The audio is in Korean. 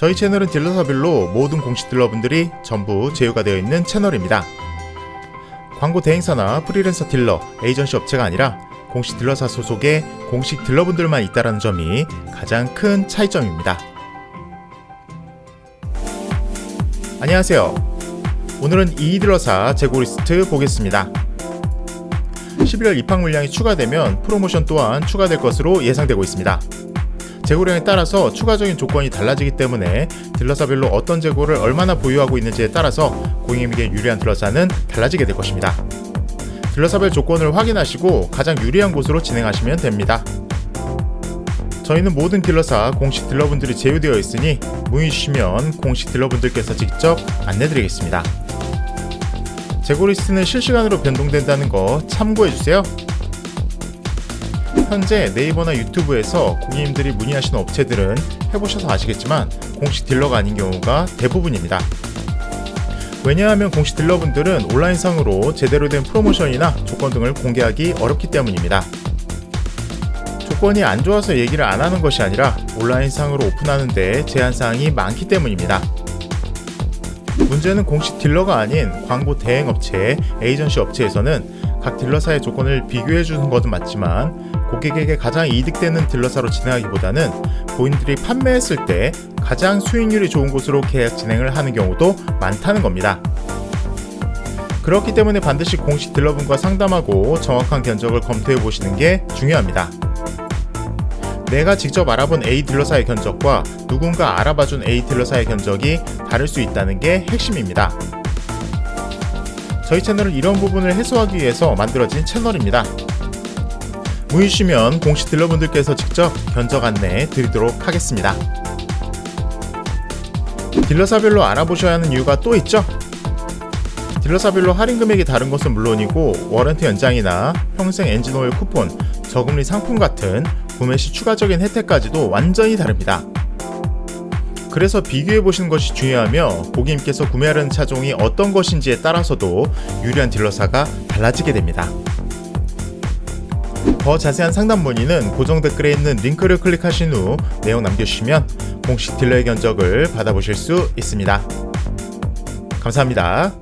저희 채널은 딜러사별로 모든 공식 딜러분들이 전부 제휴가 되어 있는 채널입니다. 광고 대행사나 프리랜서 딜러, 에이전시 업체가 아니라 공식 딜러사 소속의 공식 딜러분들만 있다는 점이 가장 큰 차이점입니다. 안녕하세요. 오늘은 이딜러사 재고 리스트 보겠습니다. 11월 입학 물량이 추가되면 프로모션 또한 추가될 것으로 예상되고 있습니다. 재고량에 따라서 추가적인 조건이 달라지기 때문에 딜러사별로 어떤 재고를 얼마나 보유하고 있는지에 따라서 고객님에게 유리한 딜러사는 달라지게 될 것입니다. 딜러사별 조건을 확인하시고 가장 유리한 곳으로 진행하시면 됩니다. 저희는 모든 딜러사 공식 딜러분들이 제휴되어 있으니 문의 주시면 공식 딜러분들께서 직접 안내드리겠습니다. 재고 리스트는 실시간으로 변동된다는 거 참고해 주세요. 현재 네이버나 유튜브에서 고객님들이 문의하시는 업체들은 해보셔서 아시겠지만 공식 딜러가 아닌 경우가 대부분입니다. 왜냐하면 공식 딜러분들은 온라인상으로 제대로 된 프로모션이나 조건 등을 공개하기 어렵기 때문입니다. 조건이 안 좋아서 얘기를 안 하는 것이 아니라 온라인상으로 오픈하는데 제한사항이 많기 때문입니다. 문제는 공식 딜러가 아닌 광고 대행 업체, 에이전시 업체에서는 각 딜러사의 조건을 비교해 주는 것은 맞지만 고객에게 가장 이득되는 딜러사로 진행하기보다는 본인들이 판매했을 때 가장 수익률이 좋은 곳으로 계약 진행을 하는 경우도 많다는 겁니다. 그렇기 때문에 반드시 공식 딜러분과 상담하고 정확한 견적을 검토해 보시는 게 중요합니다. 내가 직접 알아본 A 딜러사의 견적과 누군가 알아봐준 A 딜러사의 견적이 다를 수 있다는 게 핵심입니다. 저희 채널은 이런 부분을 해소하기 위해서 만들어진 채널입니다. 주시면 공식 딜러분들께서 직접 견적 안내 드리도록 하겠습니다. 딜러사별로 알아보셔야 하는 이유가 또 있죠? 딜러사별로 할인 금액이 다른 것은 물론이고 워런티 연장이나 평생 엔진오일 쿠폰, 저금리 상품 같은 구매 시 추가적인 혜택까지도 완전히 다릅니다. 그래서 비교해 보시는 것이 중요하며 고객님께서 구매하려는 차종이 어떤 것인지에 따라서도 유리한 딜러사가 달라지게 됩니다. 더 자세한 상담 문의는 고정 댓글에 있는 링크를 클릭하신 후 내용 남겨주시면 공식 딜러의 견적을 받아보실 수 있습니다. 감사합니다.